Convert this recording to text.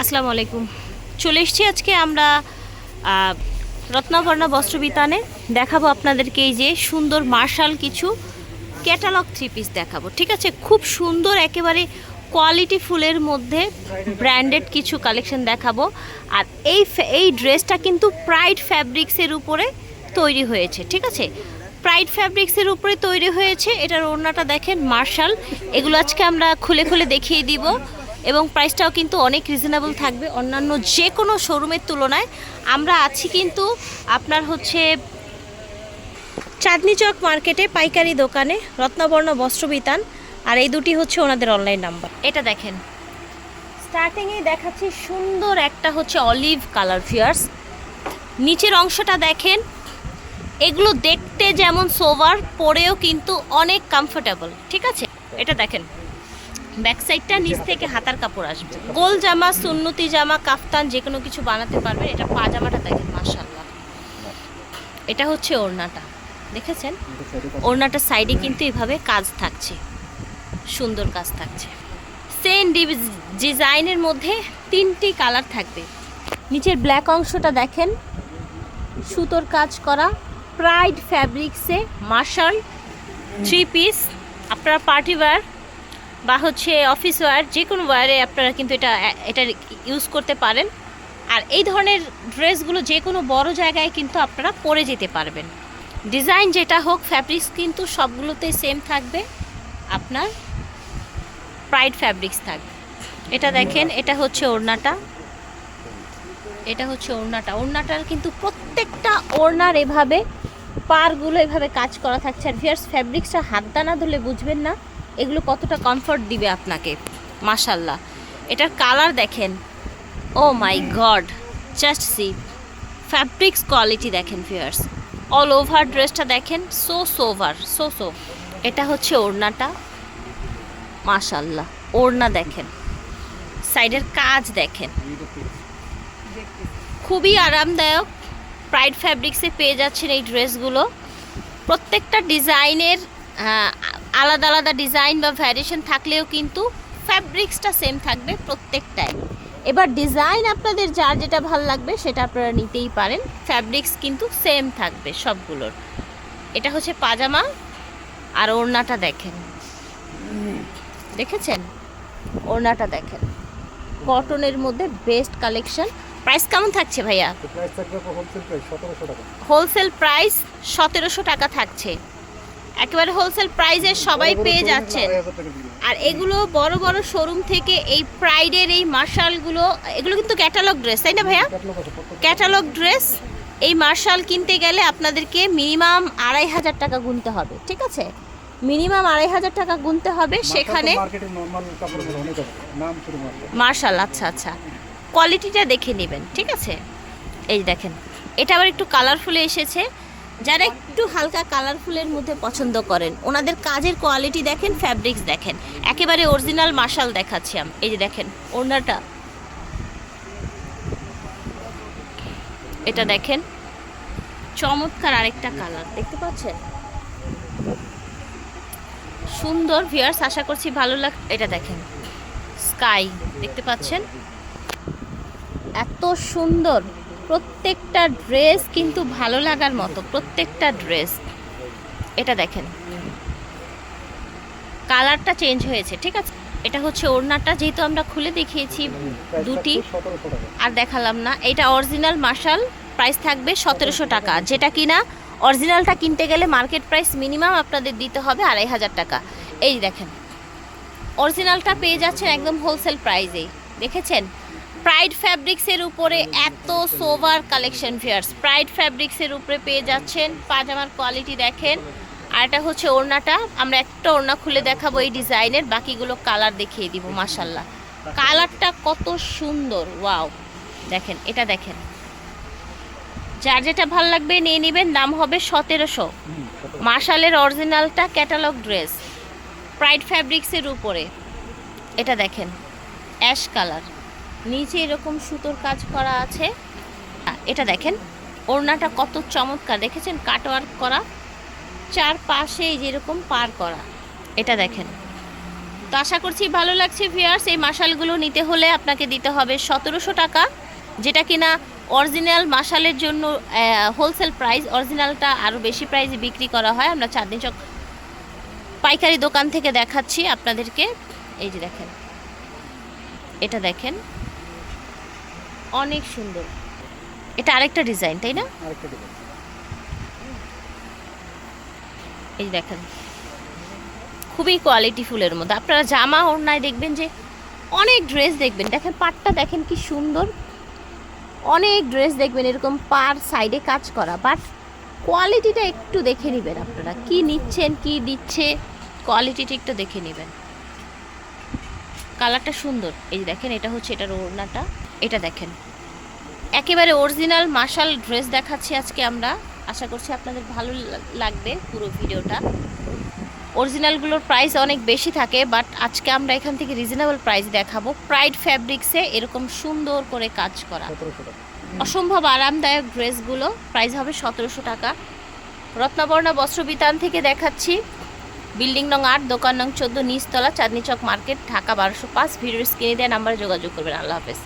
আসসালামু আলাইকুম। চলে এসেছি আজকে আমরা রত্নাবর্ণা বস্ত্রবিতানে। দেখাবো আপনাদেরকে এই যে সুন্দর মার্শাল কিছু ক্যাটালগ থ্রি পিস দেখাবো, ঠিক আছে? খুব সুন্দর একেবারে কোয়ালিটি ফুলের মধ্যে ব্র্যান্ডেড কিছু কালেকশন দেখাবো। আর এই এই ড্রেসটা কিন্তু প্রাইড ফ্যাব্রিক্সের উপরে তৈরি হয়েছে, ঠিক আছে? প্রাইড ফ্যাব্রিক্সের উপরে তৈরি হয়েছে, এটার ওড়নাটা দেখেন মার্শাল। এগুলো আজকে আমরা খুলে খুলে দেখিয়ে দিব। এবং প্রাইসটাও কিন্তু অনেক রিজনেবল থাকবে অন্যান্য যে কোনো শোরুমের তুলনায়। আমরা আছি কিন্তু আপনার হচ্ছে চাঁদনি চক মার্কেটে পাইকারি দোকানে রত্নবর্ণ বস্ত্র বিতান আর এই দুটি হচ্ছে ওনাদের অনলাইন নাম্বার এটা দেখেন। স্টার্টিংয়ে দেখাচ্ছি সুন্দর একটা হচ্ছে অলিভ কালার ফিয়ার্স নিচের অংশটা দেখেন এগুলো দেখতে যেমন সোভার পরেও কিন্তু অনেক কমফোর্টেবল ঠিক আছে? এটা দেখেন। ব্যাক সাইডটা নিচ থেকে হাতার কাপড় আসবে। গোল জামা, সুন্নতি জামা, কাফতান যে কোনো কিছু বানাতে পারবেন এটা পাজামাটা দেখেন মাশাল্লাহ এটা হচ্ছে ওড়নাটা। দেখেছেন? ওড়নাটার সাইডে কিন্তু এভাবে কাজ থাকছে। সুন্দর কাজ থাকছে। সেম ডিজাইনের মধ্যে তিনটি কালার থাকবে। নিচের ব্ল্যাক অংশটা দেখেন। সুতোর কাজ করা। প্রাইড ফ্যাব্রিক্সে মার্শাল থ্রি পিস। আপনারা পার্টি ওয়্যার বা হচ্ছে অফিস ওয়্যার যে কোনো ওয়্যারে আপনারা কিন্তু এটা এটা ইউজ করতে পারেন। আর এই ধরনের ড্রেসগুলো যে কোনো বড় জায়গায় কিন্তু আপনারা পরে যেতে পারবেন। ডিজাইন যেটা হোক ফ্যাব্রিক্স কিন্তু সবগুলোতেই সেম থাকবে। আপনার প্রাইড ফ্যাব্রিক্স থাকবে। এটা দেখেন, এটা হচ্ছে ওড়নাটা। এটা হচ্ছে ওড়নাটা। ওড়নাটার কিন্তু প্রত্যেকটা ওড়নার এভাবে পারগুলো এভাবে কাজ করা থাকছে। আর ভিয়ার্স ফ্যাব্রিক্সটা হাত দানা ধরলে বুঝবেন না। এগুলো কতটা কমফর্ট দিবে আপনাকে? মাশাল্লাহ এটার কালার দেখেন। ও my God just see fabrics quality দেখেন ভিয়ার্স অল ওভার ড্রেসটা দেখেন। সো সোভার সো সো এটা হচ্ছে ওড়নাটা। মাশাল্লাহ ওড়না দেখেন। সাইডের কাজ দেখেন। খুবই আরামদায়ক। প্রাইড ফ্যাব্রিক্সে পেয়ে যাচ্ছেন এই ড্রেসগুলো প্রত্যেকটা ডিজাইনের আলাদা আলাদা ডিজাইন বা ভ্যারিয়েশন থাকলেও কিন্তু ফ্যাব্রিক্সটা সেম থাকবে প্রত্যেকটায় এবার ডিজাইন আপনাদের যার যেটা ভালো লাগবে সেটা আপনারা নিতেই পারেন। ফ্যাব্রিক্স কিন্তু সেম থাকবে সবগুলোর। এটা হচ্ছে পাজামা আর ওড়নাটা দেখেন। দেখেছেন? ওড়নাটা দেখেন। কটনের মধ্যে বেস্ট কালেকশন প্রাইস কেমন থাকছে ভাইয়া? হোলসেল প্রাইস সতেরোশো টাকা থাকছে। একেবারে হোলসেল প্রাইসে সবাই পেয়ে যাচ্ছেন। আর এগুলো বড় বড় শোরুম থেকে এই প্রাইডের এই মার্শালগুলো এগুলো কিন্তু ক্যাটালগ ড্রেস তাই না ভাইয়া? ক্যাটালগ ড্রেস এই মার্শাল কিনতে গেলে আপনাদেরকে মিনিমাম আড়াই হাজার টাকা গুনতে হবে ঠিক আছে? মিনিমাম আড়াই হাজার টাকা গুনতে হবে সেখানে। মার্শাল আচ্ছা আচ্ছা। কোয়ালিটিটা দেখে নেবেন ঠিক আছে? এই দেখেন এটা আবার একটু কালারফুলে এসেছে। যারা একটু হালকা কালারফুলের মধ্যে পছন্দ করেন, ওনাদের কাজের কোয়ালিটি দেখেন, ফ্যাব্রিক্স দেখেন। একেবারে অরিজিনাল মার্শাল দেখাচ্ছি আমি। এই যে দেখেন ওনাটা এটা দেখেন, চমৎকার আরেকটা কালার। দেখতে পাচ্ছেন? সুন্দর ভিয়ার্স আশা করছি ভালো লাগ, এটা দেখেন স্কাই দেখতে পাচ্ছেন? এত সুন্দর। প্রত্যেকটা ড্রেস কিন্তু ভালো লাগার মতো, প্রত্যেকটা ড্রেস। এটা দেখেন। কালারটা চেঞ্জ হয়েছে, ঠিক আছে? এটা হচ্ছে ওড়নাটা, যেহেতু আমরা খুলে দেখিয়েছি দুটি, আর দেখালাম না। এটা অরিজিনাল মার্শাল প্রাইস থাকবে সতেরোশো টাকা। যেটা কিনা অরিজিনালটা কিনতে গেলে মার্কেট প্রাইস মিনিমাম আপনাদের দিতে হবে আড়াই হাজার টাকা। এই দেখেন অরিজিনালটা পেয়ে যাচ্ছেন একদম হোলসেল প্রাইসেই দেখেছেন? প্রাইড ফ্যাব্রিক্সের উপরে এত সোভার কালেকশন ফেয়ার্স প্রাইড ফ্যাব্রিক্সের উপরে পেয়ে যাচ্ছেন পাজামার কোয়ালিটি দেখেন। আর এটা হচ্ছে ওড়নাটা। আমরা একটা ওড়না খুলে দেখাবো এই ডিজাইনের, বাকিগুলো কালার দেখিয়ে দিব মাসাল্লাহ কালারটা কত সুন্দর ওয়াও দেখেন, এটা দেখেন। যার যেটা ভালো লাগবে নিয়ে নেবেন, দাম হবে সতেরোশো। মার্শালের অরিজিনালটা ক্যাটালগ ড্রেস প্রাইড ফ্যাব্রিক্সের উপরে। এটা দেখেন অ্যাশ কালার নিচে এরকম সুতোর কাজ করা আছে। এটা দেখেন, ওড়নাটা কত চমৎকার, দেখেছেন? কাটওয়ার্ক করা চার পাশে এই যেরকম পার করা, এটা দেখেন। তো আশা করছি ভালো লাগছে ভিয়ার্স এই মাসালগুলো নিতে হলে আপনাকে দিতে হবে সতেরোশো টাকা, যেটা কিনা অরিজিনাল মাসালের জন্য হোলসেল প্রাইস অরিজিনালটা আরও বেশি প্রাইসে বিক্রি করা হয়। আমরা চাঁদনি চক পাইকারি দোকান থেকে দেখাচ্ছি আপনাদেরকে। এই যে দেখেন, এটা দেখেন অনেক সুন্দর। এটা আরেকটা ডিজাইন তাই না? আরেকটা এই দেখেন খুবই কোয়ালিটি ফুলের মধ্যে। আপনারা জামা ওড়নায় দেখবেন যে অনেক ড্রেস দেখবেন। দেখেন পাটটা দেখেন কি সুন্দর। অনেক ড্রেস দেখবেন এরকম পার সাইডে কাজ করা। বাট কোয়ালিটিটা একটু দেখে নেবেন আপনারা। কি নিচ্ছেন কি দিচ্ছে কোয়ালিটিটা একটু দেখে নেবেন। কালারটা সুন্দর। এই যে দেখেন এটা হচ্ছে এটার ওড়নাটা। এটা দেখেন একেবারে অরিজিনাল মার্শাল ড্রেস দেখাচ্ছি আজকে আমরা। আশা করছি আপনাদের ভালো লাগবে পুরো ভিডিওটা। অরিজিনালগুলোর প্রাইস অনেক বেশি থাকে বাট আজকে আমরা এখান থেকে রিজনেবল প্রাইস দেখাবো। প্রাইড ফ্যাব্রিক্সে এরকম সুন্দর করে কাজ করা। অসম্ভব আরামদায়ক ড্রেসগুলো প্রাইস হবে সতেরোশো টাকা। রত্নাবর্ণা বস্ত্রবিতান থেকে দেখাচ্ছি। বিল্ডিং নং আট দোকান নং চোদ্দ নিচতলা চাঁদনি চক মার্কেট ঢাকা বারোশো পাঁচ। ভিডিও স্ক্রিনে দেওয়া নাম্বারে যোগাযোগ করবেন। আল্লাহ হাফেজ।